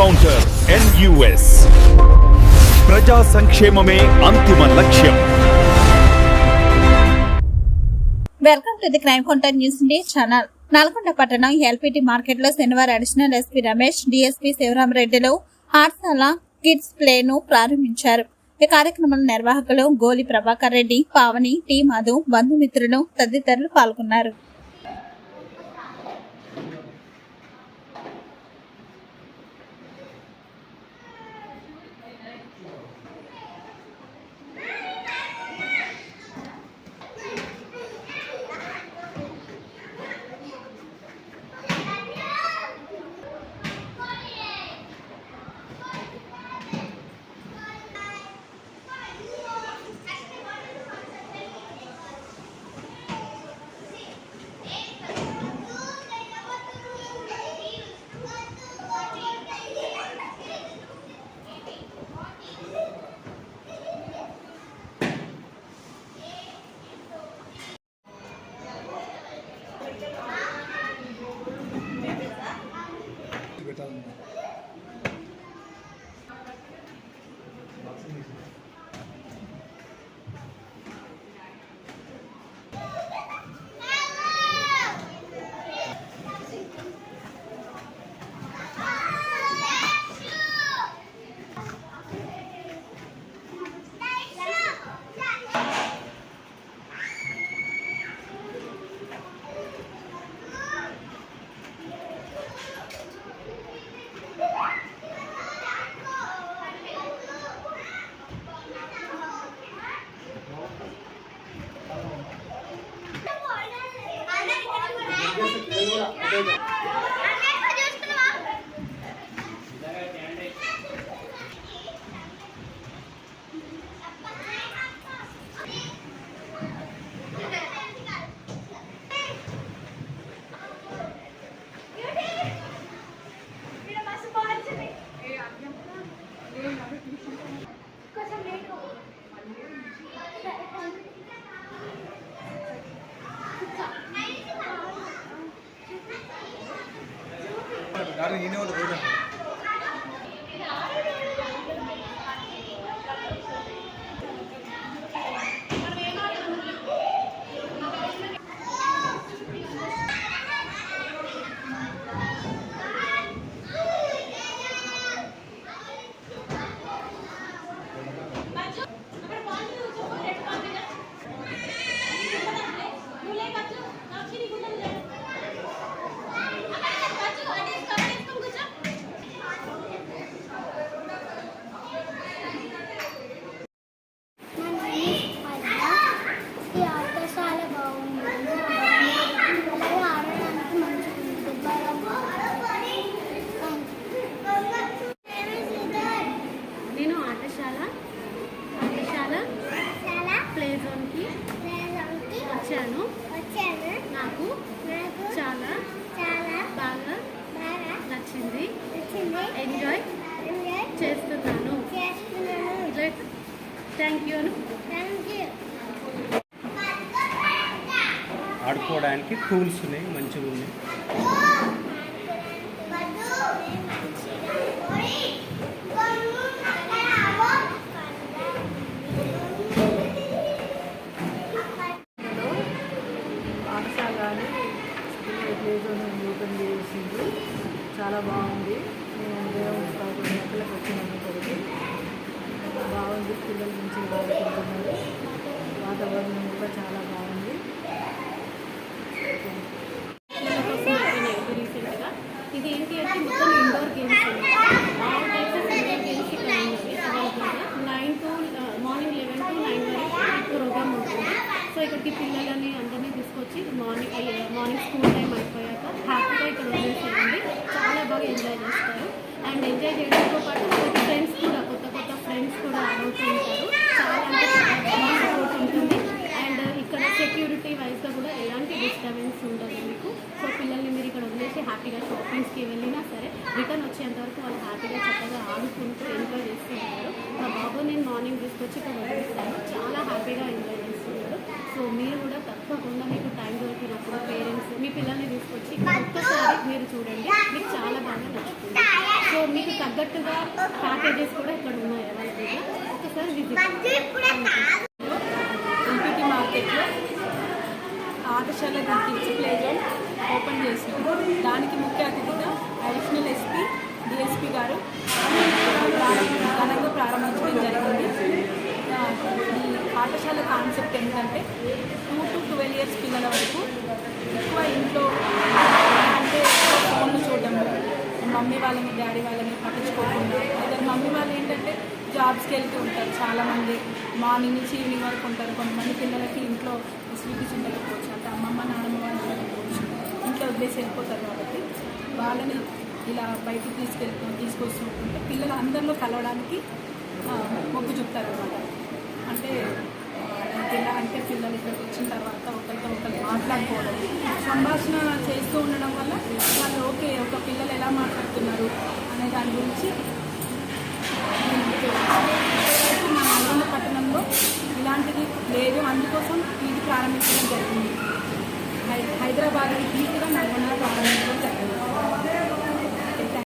Encounter NUS ప్రజా సంక్షేమమే అంతిమ లక్ష్యం. Welcome to the crime counter news India channel Nalgonda పట్టణం ఎల్పిటి మార్కెట్లో శనివారం అడిషనల్ ఎస్పీ రమేష్ డిఎస్పీ శివరామరెడ్డిలు ఆర్సాల కిడ్స్ ప్లే ను ప్రారంభించారు. ఈ కార్యక్రమంలో నిర్వాహకులు గోలి ప్రభాకర్ రెడ్డి పావని టి మధు బంధుమిత్రులు తదితరులు పాల్గొన్నారు. Yeah. నా నేమ్ పద్మ. ఈ ఆట చాలా బాగుంది పిల్లలు ఆడడానికి మంచిగా ఉంది నేను ఆటశాల ఆటశాల ప్లే జోన్కి వచ్చాను. వచ్చాను. నాకు నాకు చాలా చాలా బాగా బాగా నచ్చింది. నచ్చింది. ఎంజాయ్ ఎంజాయ్ చేస్తున్నాను. చేస్తున్నాను. Thank you Anu thank you ఆడుకోవడానికి టూల్స్ ఉన్నాయి మంచిగా ఉన్నాయి పాఠశాలని ప్లే జోన్ ఓపెన్ చేసింది చాలా బాగుంది. మేము ఉదయం పదకొండు గంటలకు వచ్చినాము ఇక్కడికి బాగుంది పిల్లలు మంచిగా బాగుంటున్నారు. వాతావరణం కూడా చాలా బాగుంది. రీసెంట్గా ఇది ఏంటి అంటే మొత్తం indoor games all types of indoor games ఇక్కడ ఉంది nine to morning eleven to nine వరకు ప్రోగ్రామ్ ఉంటుంది. సో ఇక్కడికి పిల్లలని వచ్చి మార్నింగ్ మార్నింగ్ స్కూల్ టైం అయిపోయాక హ్యాపీగా ఇక్కడ వదిలేసేయండి చాలా బాగా ఎంజాయ్ చేస్తారు. అండ్ ఎంజాయ్ చేయడంతో పాటు కొత్త ఫ్రెండ్స్ కూడా కొత్త కొత్త ఫ్రెండ్స్ కూడా అవుతూ ఉంటారు. చాలా అంటే చాలా సపోర్ట్ ఉంటుంది. అండ్ ఇక్కడ సెక్యూరిటీ వైజ్గా కూడా ఎలాంటి డిస్టర్బెన్స్ ఉండదు మీకు. సో పిల్లల్ని మీరు ఇక్కడ వదిలేసి హ్యాపీగా షాపింగ్స్కి వెళ్ళినా సరే రిటర్న్ వచ్చేంతవరకు వాళ్ళు హ్యాపీగా చక్కగా ఆడుకుంటూ ఎంజాయ్ చేస్తూ ఉంటారు. మా బాబు నేను మార్నింగ్ తీసుకొచ్చి ఇక్కడ వదిలేస్తాను. చాలా హ్యాపీగా ఎంజాయ్ చేస్తున్నారు సో మీరు కూడా తప్పకుండా మీకు టైం దొరికినప్పుడు పేరెంట్స్ మీ పిల్లల్ని తీసుకొచ్చి ఒక్కసారి మీరు చూడండి మీకు చాలా బాగా నచ్చుతుంది. సో మీకు తగ్గట్టుగా ప్యాకేజెస్ కూడా ఇక్కడ ఉన్నాయి అవైలబుల్గా ఒకసారి విజిట్ ఎంపీటీ మార్కెట్లో పాఠశాల కిడ్స్ ప్లే జోన్ ఓపెన్ చేసినాం దానికి ముఖ్య అతిథిగా అడిషనల్ ఎస్పీ డిఎస్పీ గారు ఘనంగా ప్రారంభించడం జరిగింది. ఈ పాఠశాల కాన్సెప్ట్ ఏంటంటే టూ టు ట్వెల్వ్ ఇయర్స్ పిల్లల వరకు ఎక్కువ ఇంట్లో అంటే ఎక్కువ ఫోన్లు చూడడం మమ్మీ వాళ్ళని డాడీ వాళ్ళని పట్టించుకోకుండా. లేదా మమ్మీ వాళ్ళు ఏంటంటే జాబ్స్కి వెళ్తూ ఉంటారు చాలామంది. మార్నింగ్ నుంచి ఈవినింగ్ వరకు ఉంటారు. కొంతమంది పిల్లలకి ఇంట్లో ఫెసిలిటీస్ ఉండకపోవచ్చు అంటే అమ్మమ్మ నాన్నమ్మ వాళ్ళు ఉండకపోవచ్చు ఇంట్లో వదిలేసి వెళ్ళిపోతారు కాబట్టి వాళ్ళని ఇలా బయటకు తీసుకెళ్తూ తీసుకొస్తుంటే పిల్లలు అందరిలో కలవడానికి మొగ్గు చూపుతారు అనమాట అంటే ఆ, ఎలా అంటే పిల్లలు ఇక్కడికి వచ్చిన తర్వాత ఒకరితో ఒకరు మాట్లాడుకోవడం సంభాషణ చేస్తూ ఉండడం వల్ల వాళ్ళు ఓకే ఒక పిల్లలు ఎలా మాట్లాడుతున్నారు అనే దాని గురించి